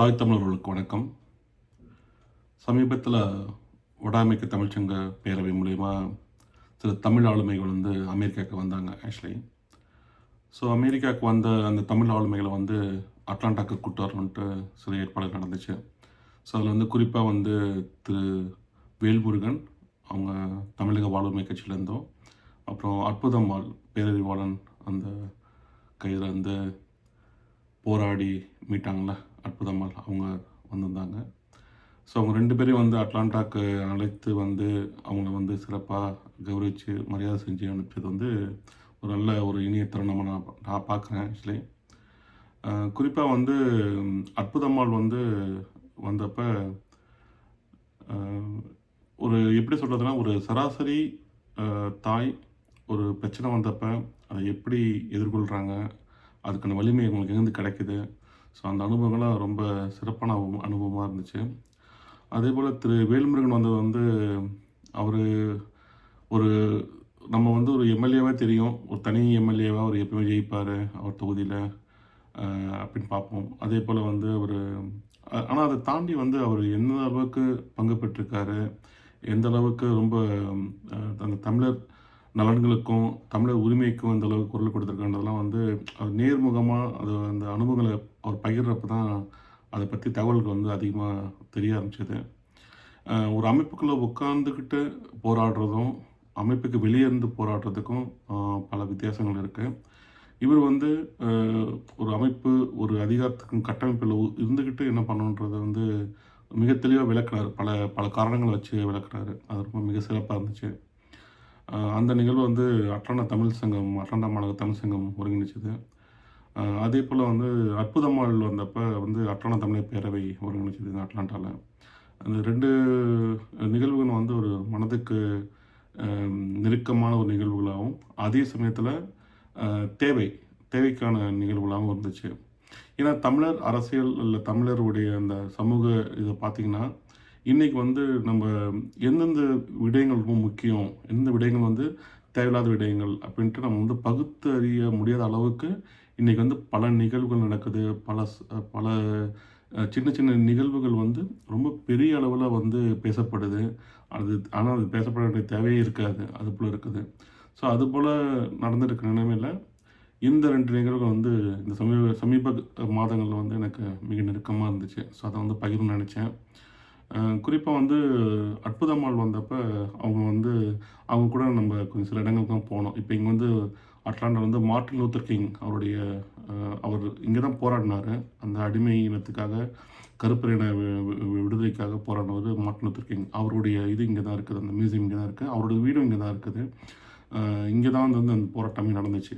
தாய் தமிழர்களுக்கு வணக்கம். சமீபத்தில் வடாமைக்கு தமிழ்ச்சங்க பேரவை மூலயமா சில தமிழ் ஆளுமைகள் வந்து அமெரிக்காவுக்கு வந்தாங்க ஆக்சுவலி. ஸோ அமெரிக்காவுக்கு வந்த அந்த தமிழ் ஆளுமைகளை வந்து அட்லாண்டாக்கு கூட்டு வரணுன்ட்டு சில ஏற்பாடுகள் நடந்துச்சு. ஸோ அதில் வந்து குறிப்பாக வந்து திரு வேல்முருகன் அவங்க தமிழக வாழ்வுமை கட்சியிலேருந்தும் அப்புறம் அற்புதம்மாள் பேரறிவாளன் அந்த கையில் வந்து போராடி மீட்டாங்களே? அற்புதமாக அவங்க வந்திருந்தாங்க. ஸோ அவங்க ரெண்டு பேரையும் வந்து அட்லாண்டாக்கு அழைத்து வந்து அவங்கள வந்து சிறப்பாக கௌரவித்து மரியாதை செஞ்சு அனுப்பிச்சது வந்து ஒரு நல்ல ஒரு இனிய தருணமாக நான் நான் பார்க்குறேன் ஆக்சுவலி குறிப்பாக வந்து அற்புதம்மாள் வந்து வந்தப்போ ஒரு எப்படி சொல்கிறதுனா ஒரு சராசரி தாய் ஒரு பிரச்சனை வந்தப்போ அதை எப்படி எதிர்கொள்கிறாங்க அதுக்கான வலிமை அவங்களுக்கு எங்கேருந்து கிடைக்குது? ஸோ அந்த அனுபவங்கள்லாம் ரொம்ப சிறப்பான அனுபவமாக இருந்துச்சு. அதே போல் திரு வேல்முருகன் வந்தது வந்து அவர் ஒரு நம்ம வந்து ஒரு எம்எல்ஏவாக தெரியும். ஒரு தனி எம்எல்ஏவாக அவர் எப்பவுமே ஜெயிப்பார் அவர் தொகுதியில் அப்படின்னு பார்ப்போம். அதே போல் வந்து அவர் ஆனால் அதை தாண்டி வந்து அவர் எந்த அளவுக்கு பங்கு பெற்றிருக்காரு எந்த அளவுக்கு ரொம்ப அந்த தமிழர் நலன்களுக்கும் தமிழர் உரிமைக்கும் எந்த அளவுக்கு குரல் கொடுத்துருக்கான்றதெல்லாம் வந்து அது நேர்முகமாக அது அந்த அனுபவங்களை அவர் பகிர்றப்ப தான் அதை பற்றி தகவல்கள் வந்து அதிகமாக தெரிய ஆரம்பிச்சது. ஒரு அமைப்புக்குள்ளே உட்காந்துக்கிட்டு போராடுறதும் அமைப்புக்கு வெளியே இருந்து போராடுறதுக்கும் பல வித்தியாசங்கள் இருக்குது இவர் வந்து ஒரு அமைப்பு ஒரு அதிகாரத்துக்கும் கட்டமைப்பில் உ- இருந்துக்கிட்டு என்ன பண்ணணுன்றதை வந்து மிக தெளிவாக விளக்குனார் பல பல காரணங்களை வச்சு விளக்குறாரு. அது ரொம்ப மிக சிறப்பாக இருந்துச்சு. அந்த நிகழ்வு வந்து அட்லாண்டா தமிழ் சங்கம் அட்லாண்டா மாநகர தமிழ் சங்கம் ஒருங்கிணைச்சது. அதே போல் வந்து அற்புதமாள் வந்தப்போ வந்து அட்லாண்டா தமிழர் பேரவை ஒருங்கிணைச்சது இந்த அட்லாண்டாவில் அந்த ரெண்டு நிகழ்வுகளும் வந்து ஒரு மனதுக்கு நெருக்கமான ஒரு நிகழ்வுகளாகவும் அதே சமயத்தில் தேவை தேவைக்கான நிகழ்வுகளாகவும் இருந்துச்சு. ஏன்னா தமிழர் அரசியல் இல்லை தமிழருடைய அந்த சமூக இதை பார்த்திங்கன்னா இன்றைக்கி வந்து நம்ம எந்தெந்த விடயங்கள் ரொம்ப முக்கியம் எந்த விடயங்கள் வந்து தேவையில்லாத விடயங்கள் அப்படின்ட்டு நம்ம வந்து பகுத்து அறிய முடியாத அளவுக்கு இன்றைக்கி வந்து பல நிகழ்வுகள் நடக்குது. பல பல சின்ன சின்ன நிகழ்வுகள் வந்து ரொம்ப பெரிய அளவில் வந்து பேசப்படுது. அது ஆனால் அது பேசப்பட வேண்டிய தேவையே இருக்காது. அது போல் இருக்குது. ஸோ அது போல் நடந்துருக்க நிலைமையில் இந்த ரெண்டு நிகழ்வுகள் வந்து இந்த சமீப சமீப மாதங்களில் வந்து எனக்கு மிக நெருக்கமாக இருந்துச்சு. ஸோ அதை வந்து பகிர்ந்து நினச்சேன். குறிப்பாக வந்து அற்புதம்மாள் வந்தப்போ அவங்க வந்து அவங்க கூட நம்ம கொஞ்சம் சில இடங்களுக்கு தான் போனோம். இப்போ இங்கே வந்து அட்லாண்டில் வந்து மார்ட்டின் லூத்தர் கிங் அவருடைய அவர் இங்கே தான் போராடினார். அந்த அடிமை இனத்துக்காக கருப்பரின வி- விடுதலைக்காக போராடினவர் மார்ட்டின் லூத்தர் கிங். அவருடைய இது இங்கே தான் இருக்குது அந்த மியூசியம் இங்கே தான் இருக்குது அவருடைய வீடும் இங்கே தான் இருக்குது. இங்கே தான் வந்து அந்த போராட்டமே நடந்துச்சு.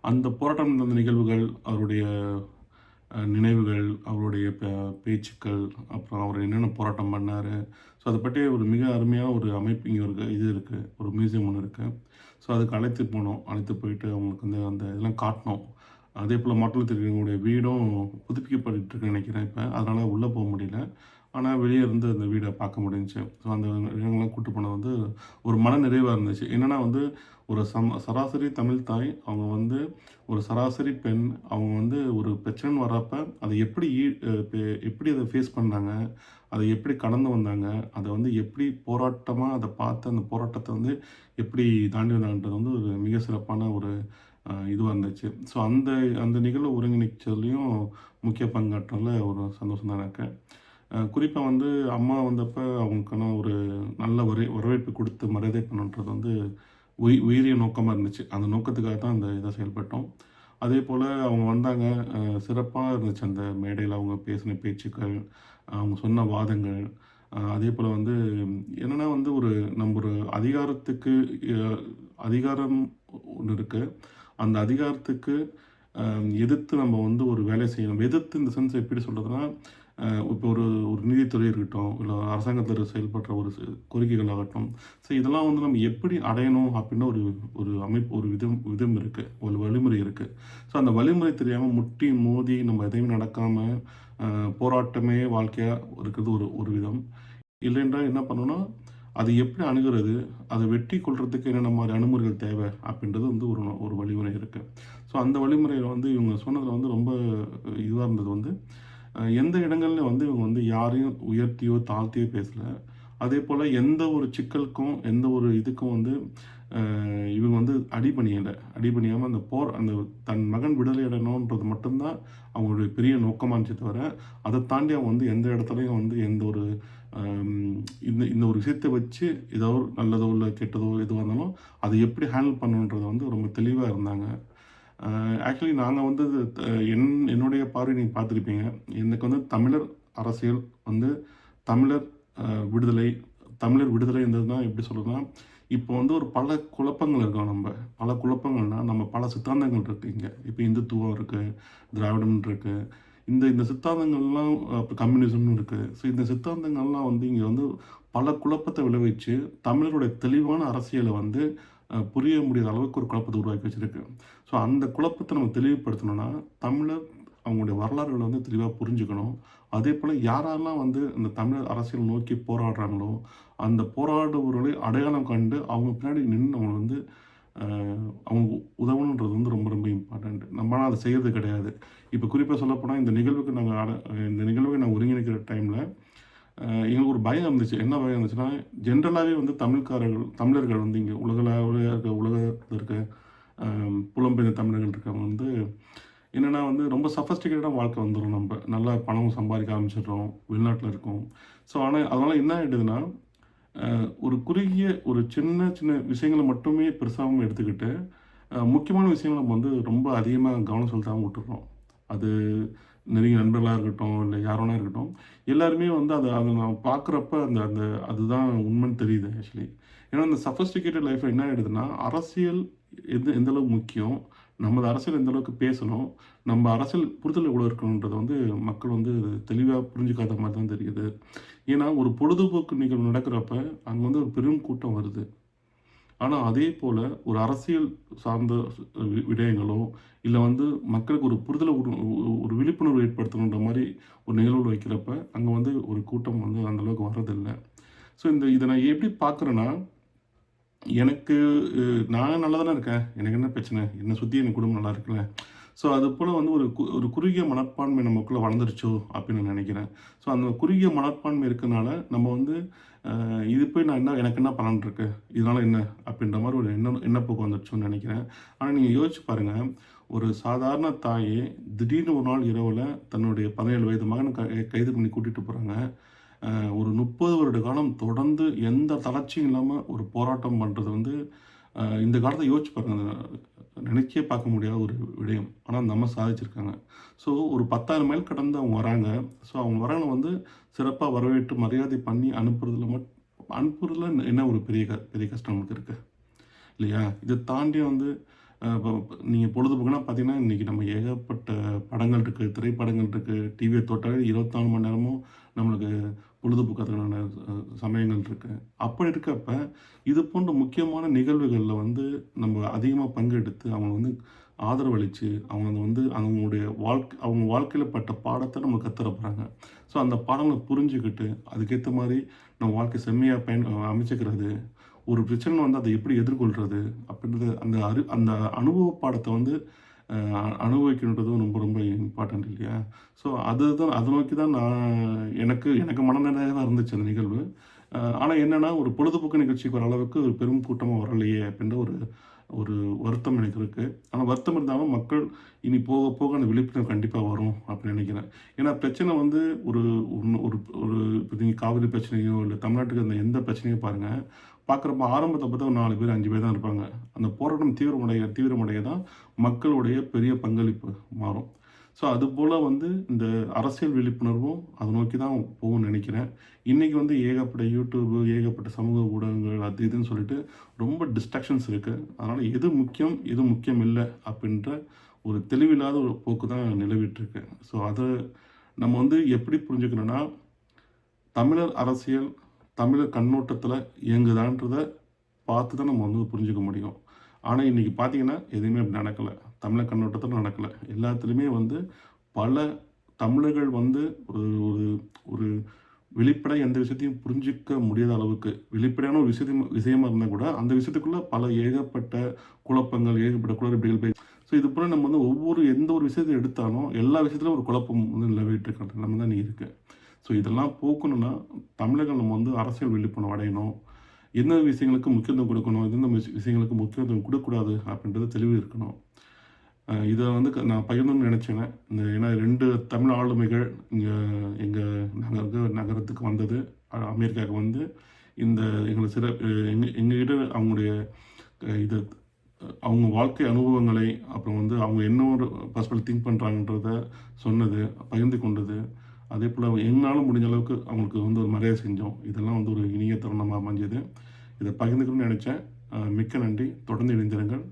அந்த போராட்டம் நடந்த நிகழ்வுகள் அவருடைய நினைவுகள் அவருடைய பே- பேச்சுக்கள் அப்புறம் அவர் என்னென்ன போராட்டம் பண்ணார். ஸோ அதை பற்றி ஒரு மிக அருமையான ஒரு அமைப்பு இங்கே ஒரு இது இருக்குது ஒரு மியூசியம் ஒன்று இருக்குது ஸோ அதுக்கு அழைத்து போனோம். அழைத்து போயிட்டு அவங்களுக்கு வந்து அந்த இதெல்லாம் காட்டினோம். அதே போல் மாற்றத்தில் வீடும் புதுப்பிக்கப்பட்டுருக்கு நினைக்கிறேன் இப்போ. அதனால் உள்ளே போக முடியல. ஆனால் வெளியே இருந்து அந்த வீடை பார்க்க முடிஞ்சுச்சு. ஸோ அந்த இடங்கள்லாம் கூட்டு போனது வந்து ஒரு மன நிறைவாக இருந்துச்சு. என்னென்னா வந்து ஒரு சம் சராசரி தமிழ் தாய் அவங்க வந்து ஒரு சராசரி பெண் அவங்க வந்து ஒரு பிரச்சனை வர்றப்போ அதை எப்படி ஈ- எப்படி அதை ஃபேஸ் பண்ணாங்க அதை எப்படி கடந்து வந்தாங்க அதை வந்து எப்படி போராட்டமாக அதை பார்த்து அந்த போராட்டத்தை வந்து எப்படி தாண்டி வந்தாங்கன்றது வந்து ஒரு மிக சிறப்பான ஒரு இதுவாக இருந்துச்சு. ஸோ அந்த அந்த நிகழ்வு ஒருங்கிணைச்சதுலேயும் முக்கிய பங்காற்றல ஒரு சந்தோஷம் தான் எனக்கு. குறிப்பாக வந்து அம்மா வந்தப்போ அவங்களுக்கான ஒரு நல்ல வரை வரவேற்பு கொடுத்து மரியாதை பண்ணுன்றது வந்து உயி உயரிய நோக்கமாக இருந்துச்சு. அந்த நோக்கத்துக்காக தான் அந்த இதை செயல்பட்டோம். அதே போல் அவங்க வந்தாங்க. சிறப்பாக இருந்துச்சு அந்த மேடையில் அவங்க பேசின பேச்சுக்கள் அவங்க சொன்ன வாதங்கள். அதே போல் வந்து என்னென்னா வந்து ஒரு நம்ம ஒரு அதிகாரத்துக்கு அதிகாரம் ஒன்று இருக்குது அந்த அதிகாரத்துக்கு எதிர்த்து நம்ம வந்து ஒரு வேலை செய்யணும். எதிர்த்து இந்த சென்ஸ் எப்படி சொல்கிறதுனா இப்போ ஒரு ஒரு நீதித்துறை இருக்கட்டும் இல்லை அரசாங்கத்தில் செயல்படுற ஒரு கோரிக்கைகள் ஆகட்டும் ஸோ இதெல்லாம் வந்து நம்ம எப்படி அடையணும் அப்படின்னு ஒரு ஒரு அமைப்பு ஒரு விதம் விதம் இருக்குது ஒரு வழிமுறை இருக்குது ஸோ அந்த வழிமுறை தெரியாமல் முட்டி மோதி நம்ம எதையும் நடக்காமல் போராட்டமே வாழ்க்கையாக இருக்கிறது ஒரு ஒரு விதம். இல்லைன்றால் என்ன பண்ணணும்னா அது எப்படி அணுகிறது அதை வெட்டி கொள்றதுக்கு என்னென்ன மாதிரி அணுமுறைகள் தேவை அப்படின்றது வந்து ஒரு ஒரு வழிமுறை இருக்குது ஸோ அந்த வழிமுறையில் வந்து இவங்க சொன்னதில் வந்து ரொம்ப இதுவாக இருந்தது வந்து எந்த இடங்கள்ல வந்து இவங்க வந்து யாரையும் உயர்த்தியோ தாழ்த்தியோ பேசல. அதே போல் எந்த ஒரு சிக்கலுக்கும் எந்த ஒரு இதுக்கும் வந்து இவங்க வந்து அடிபணியலை அடிபணியாமல் அந்த போர் அந்த தன் மகன் விடுதலை அடையணுன்றது மட்டும்தான் அவங்களுடைய பெரிய நோக்கமாக இருந்துச்சு தவிர அதை தாண்டி அவங்க வந்து எந்த இடத்துலையும் வந்து எந்த ஒரு இந்த இந்த ஒரு விஷயத்தை வச்சு ஏதோ நல்லதோ இல்லை கெட்டதோ எதுவாக இருந்தாலும் அதை எப்படி ஹேண்டில் பண்ணணுன்றதை வந்து ரொம்ப தெளிவாக இருந்தாங்க. ஆக்சுவலி நாங்கள் வந்து என் என்னுடைய பார்வை நீங்கள் பார்த்துருப்பீங்க. எனக்கு வந்து தமிழர் அரசியல் வந்து தமிழர் விடுதலை தமிழர் விடுதலை இருந்ததுன்னா எப்படி சொல்கிறதுனா இப்போ வந்து ஒரு பல குழப்பங்கள் இருக்கோம் நம்ம. பல குழப்பங்கள்னா நம்ம பல சித்தாந்தங்கள் இருக்குது இங்கே. இப்போ இந்துத்துவம் இருக்குது திராவிடம் இருக்குது இந்த இந்த சித்தாந்தங்கள்லாம் அப்புறம் கம்யூனிசம்னு இருக்குது ஸோ இந்த சித்தாந்தங்கள்லாம் வந்து இங்கே வந்து பல குழப்பத்தை விளைவிச்சு தமிழருடைய தெளிவான அரசியலை வந்து புரிய முடியாத அளவுக்கு ஒரு குழப்பத்தை உருவாக்கி வச்சுருக்கு. ஸோ அந்த குழப்பத்தை நம்ம தெளிவுபடுத்தணும்னா தமிழர் அவங்களுடைய வரலாறுகளை வந்து தெளிவாக புரிஞ்சுக்கணும். அதே போல் யாரெல்லாம் வந்து இந்த தமிழர் அரசியல் நோக்கி போராடுறாங்களோ அந்த போராடுபவர்களை அடையாளம் கண்டு அவங்க பின்னாடி நின்று நம்மளை வந்து அவங்க உதவணுன்றது வந்து ரொம்ப ரொம்ப இம்பார்ட்டண்ட் நம்மளால் அதை செய்கிறது கிடையாது. இப்போ குறிப்பாக சொல்லப்போனால் இந்த நிகழ்வுக்கு நாங்கள் இந்த நிகழ்வுக்கு நாங்கள் ஒருங்கிணைக்கிற டைமில் எங்களுக்கு ஒரு பயம் இருந்துச்சு. என்ன பயம் இருந்துச்சுன்னா ஜென்ரலாகவே வந்து தமிழ்காரர்கள் தமிழர்கள் வந்து இங்கே உலகளாவிய இருக்க உலகத்தில் இருக்க புலம்பெயர்ந்த தமிழர்கள் இருக்கவங்க வந்து என்னென்னா வந்து ரொம்ப சஃபஸ்டிகேட்டாக வாழ்க்கை வந்துடும் நம்ம. நல்லா பணம் சம்பாதிக்க ஆரம்பிச்சிடுறோம். வெளிநாட்டில் இருக்கோம். ஸோ ஆனால் அதனால் என்ன ஆகிடுதுன்னா ஒரு குறுகிய ஒரு சின்ன சின்ன விஷயங்களை மட்டுமே பெருசாகவும் எடுத்துக்கிட்டு முக்கியமான விஷயங்களை நம்ம வந்து ரொம்ப அதிகமாக கவனம் செலுத்தாமல் விட்டுருக்கோம் அது நெருங்கிய நண்பர்களாக இருக்கட்டும் இல்லை யாரோனா இருக்கட்டும் எல்லாருமே வந்து அதை அதை நான் பார்க்குறப்ப அந்த அந்த அதுதான் உண்மைன்னு தெரியுது ஆக்சுவலி ஏன்னா அந்த சஃபஸ்டிகேட்டட் லைஃப்பில் என்ன ஆகிடுதுன்னா அரசியல் எது எந்தளவுக்கு முக்கியம் நமது அரசியல் எந்த அளவுக்கு பேசணும் நம்ம அரசியல் புரிதல் எவ்வளோ இருக்கணுன்றது வந்து மக்கள் வந்து தெளிவாக புரிஞ்சுக்காத மாதிரி தான் தெரியுது. ஏன்னா ஒரு பொழுதுபோக்கு நிகழ்வு நடக்கிறப்ப அங்கே வந்து ஒரு பெரும் கூட்டம் வருது. ஆனால் அதே போல் ஒரு அரசியல் சார்ந்த வி- விடயங்களோ இல்லை வந்து மக்களுக்கு ஒரு புரிதலை ஒரு விழிப்புணர்வு ஏற்படுத்தணுன்ற மாதிரி ஒரு நிகழ்வு வைக்கிறப்ப அங்கே வந்து ஒரு கூட்டம் வந்து அந்தளவுக்கு வர்றதில்லை. ஸோ இந்த இதை நான் எப்படி பார்க்குறேன்னா எனக்கு நான் நல்லா தானே இருக்கேன். எனக்கு என்ன பிரச்சனை? என்னை சுற்றி என் குடும்பம் நல்லா இருக்குல்ல. ஸோ அது போல் வந்து ஒரு கு- ஒரு குறுகிய மனப்பான்மை நமக்குள்ளே வளர்ந்துருச்சோ அப்படின்னு நான் நினைக்கிறேன். ஸோ அந்த குறுகிய மனப்பான்மை இருக்கனால நம்ம வந்து இது போய் நான் என்ன எனக்கு என்ன பலன் இருக்குது இதனால் என்ன? அப்படின்ற மாதிரி ஒரு என்ன எண்ணப்போக்கு வந்துருச்சோன்னு நினைக்கிறேன். ஆனால் நீங்கள் யோசிச்சு பாருங்கள் ஒரு சாதாரண தாயே திடீர்னு ஒரு நாள் இரவில் தன்னுடைய பதினேழு வயது மகன் க- கைது பண்ணி கூட்டிகிட்டு போகிறாங்க ஒரு முப்பது வருட காலம் தொடர்ந்து எந்த தளர்ச்சியும் இல்லாமல் ஒரு போராட்டம் பண்ணுறது வந்து இந்த காலத்தை யோசிச்சு பாருங்க நினைச்சே பார்க்க முடியாத ஒரு விடயம். ஆனால் அந்த அம்மா சாதிச்சிருக்காங்க. ஸோ ஒரு பத்தாயிரம் மைல் கடந்து அவங்க வராங்க. ஸோ அவங்க வராங்க வந்து சிறப்பாக வரவேற்று மரியாதை பண்ணி அனுப்புறதுல மட் அனுப்புறதுல என்ன ஒரு பெரிய க பெரிய கஷ்டம் நமக்கு இருக்குது இல்லையா? இதை தாண்டி வந்து நீங்கள் பொழுதுபோக்குனா பார்த்தீங்கன்னா இன்றைக்கி நம்ம ஏகப்பட்ட படங்கள் இருக்குது திரைப்படங்கள் இருக்குது டிவியை தொட்டாலே இருபத்தாலு மணி நேரமும் நம்மளுக்கு பொழுதுபோக்கிறதுக்கான சமயங்கள் இருக்குது அப்படி இருக்கப்ப இது போன்ற முக்கியமான நிகழ்வுகளில் வந்து நம்ம அதிகமாக பங்கெடுத்து அவங்க வந்து ஆதரவளித்து அவங்க வந்து அவங்களுடைய வாழ்க்கை அவங்க வாழ்க்கையில் பட்ட பாடத்தை நம்ம கற்றுற போகிறாங்க ஸோ அந்த பாடங்களை புரிஞ்சுக்கிட்டு அதுக்கேற்ற மாதிரி நம்ம வாழ்க்கை செம்மையாக பயன் அமைச்சிக்கிறது ஒரு பிரச்சனை வந்து அதை எப்படி எதிர்கொள்கிறது அப்படின்றது அந்த அரு அந்த அனுபவ பாடத்தை வந்து அனுபவிக்கின்றதும் அ- அனுபவிக்கணுன்றதும் ரொம்ப ரொம்ப இம்பார்ட்டன்ட் இல்லையா? ஸோ அதுதான் அதை நோக்கி தான் நான் எனக்கு எனக்கு மனநிறைவாக இருந்துச்சு அந்த நிகழ்வு. ஆனால் என்னென்னா ஒரு பொழுதுபோக்கு நிகழ்ச்சிக்கு வர அளவுக்கு ஒரு பெரும் கூட்டமாக வரலையே அப்படின்ற ஒரு ஒரு வருத்தம் எனக்கு இருக்குது ஆனால் வருத்தம் இருந்தாலும் மக்கள் இனி போக போக அந்த விழிப்புணர்வு கண்டிப்பாக வரும் அப்படின்னு நினைக்கிறேன். ஏன்னா பிரச்சனை வந்து ஒரு ஒன்று ஒரு ஒரு இப்போ நீங்கள் காவிரி பிரச்சனையோ இல்லை தமிழ்நாட்டுக்கு அந்த எந்த பிரச்சனையோ பாருங்கள் பார்க்குறப்ப ஆரம்பத்தை பார்த்தா ஒரு நாலு பேர் அஞ்சு பேர் தான் இருப்பாங்க. அந்த போராட்டம் தீவிரமடைய தீவிரமடைய தான் மக்களுடைய பெரிய பங்களிப்பு மாறும். ஸோ அதுபோல் வந்து இந்த அரசியல் விழிப்புணர்வும் அதை நோக்கி தான் போகும்னு நினைக்கிறேன். இன்றைக்கி வந்து ஏகப்பட்ட யூடியூப்பு ஏகப்பட்ட சமூக ஊடகங்கள் அது இதுன்னு சொல்லிட்டு ரொம்ப டிஸ்ட்ராக்ஷன்ஸ் இருக்குது அதனால் எது முக்கியம் எது முக்கியம் இல்லை அப்படின்ற ஒரு தெளிவில்லாத ஒரு போக்கு தான் நிலவிட்டுருக்கு ஸோ அதை நம்ம வந்து எப்படி புரிஞ்சுக்கணும்னா தமிழர் அரசியல் தமிழர் கண்ணோட்டத்தில் இயங்குதான்றதை பார்த்து தான் நம்ம வந்து புரிஞ்சுக்க முடியும். ஆனால் இன்றைக்கி பார்த்தீங்கன்னா எதுவுமே அப்படி நடக்கலை. தமிழக கண்ணோட்டத்தில் நடக்கலை. எல்லாத்துலேயுமே வந்து பல தமிழர்கள் வந்து ஒரு ஒரு ஒரு வெளிப்படை எந்த விஷயத்தையும் புரிஞ்சிக்க முடியாத அளவுக்கு வெளிப்படையான ஒரு விஷயத்தையும் விஷயமா இருந்தால் கூட அந்த விஷயத்துக்குள்ளே பல ஏகப்பட்ட குழப்பங்கள் ஏகப்பட்ட குளறுபடிகள் போய் ஸோ இது போல் நம்ம வந்து ஒவ்வொரு எந்த ஒரு விஷயத்தை எடுத்தாலும் எல்லா விஷயத்துலையும் ஒரு குழப்பம் வந்து நிலவிட்டு இருக்கிற தான் நீ இருக்குது ஸோ இதெல்லாம் போக்கணும்னா தமிழகம் நம்ம வந்து அரசியல் விழிப்புணர்வு அடையணும். எந்த விஷயங்களுக்கு முக்கியத்துவம் கொடுக்கணும்? எந்தெந்த விஷயங்களுக்கு முக்கியத்துவம் கொடுக்கக்கூடாது? அப்படின்றது தெளிவு இருக்கணும். இதை வந்து க- நான் பகிர்ந்தோம்னு நினச்சேன் இந்த ஏன்னா ரெண்டு தமிழ் ஆளுமைகள் இங்கே எங்கள் நகருக்கு நகரத்துக்கு வந்தது. அமெரிக்காவுக்கு வந்து இந்த எங்களை சிற எங்கள் எங்ககிட்ட அவங்களுடைய இது அவங்க வாழ்க்கை அனுபவங்களை அப்புறம் வந்து அவங்க என்ன ஒரு பர்சனல் திங்க் பண்ணுறாங்கன்றத சொன்னது பகிர்ந்து கொண்டது. அதே போல் எங்களாலும் முடிஞ்ச அளவுக்கு அவங்களுக்கு வந்து ஒரு மரியாதை செஞ்சோம். இதெல்லாம் வந்து ஒரு இனிய தருணமாக அமைஞ்சது. இதை பகிர்ந்துக்கணும்னு நினச்சேன். மிக்க நன்றி. தொடர்ந்து இணைந்திருங்கள்.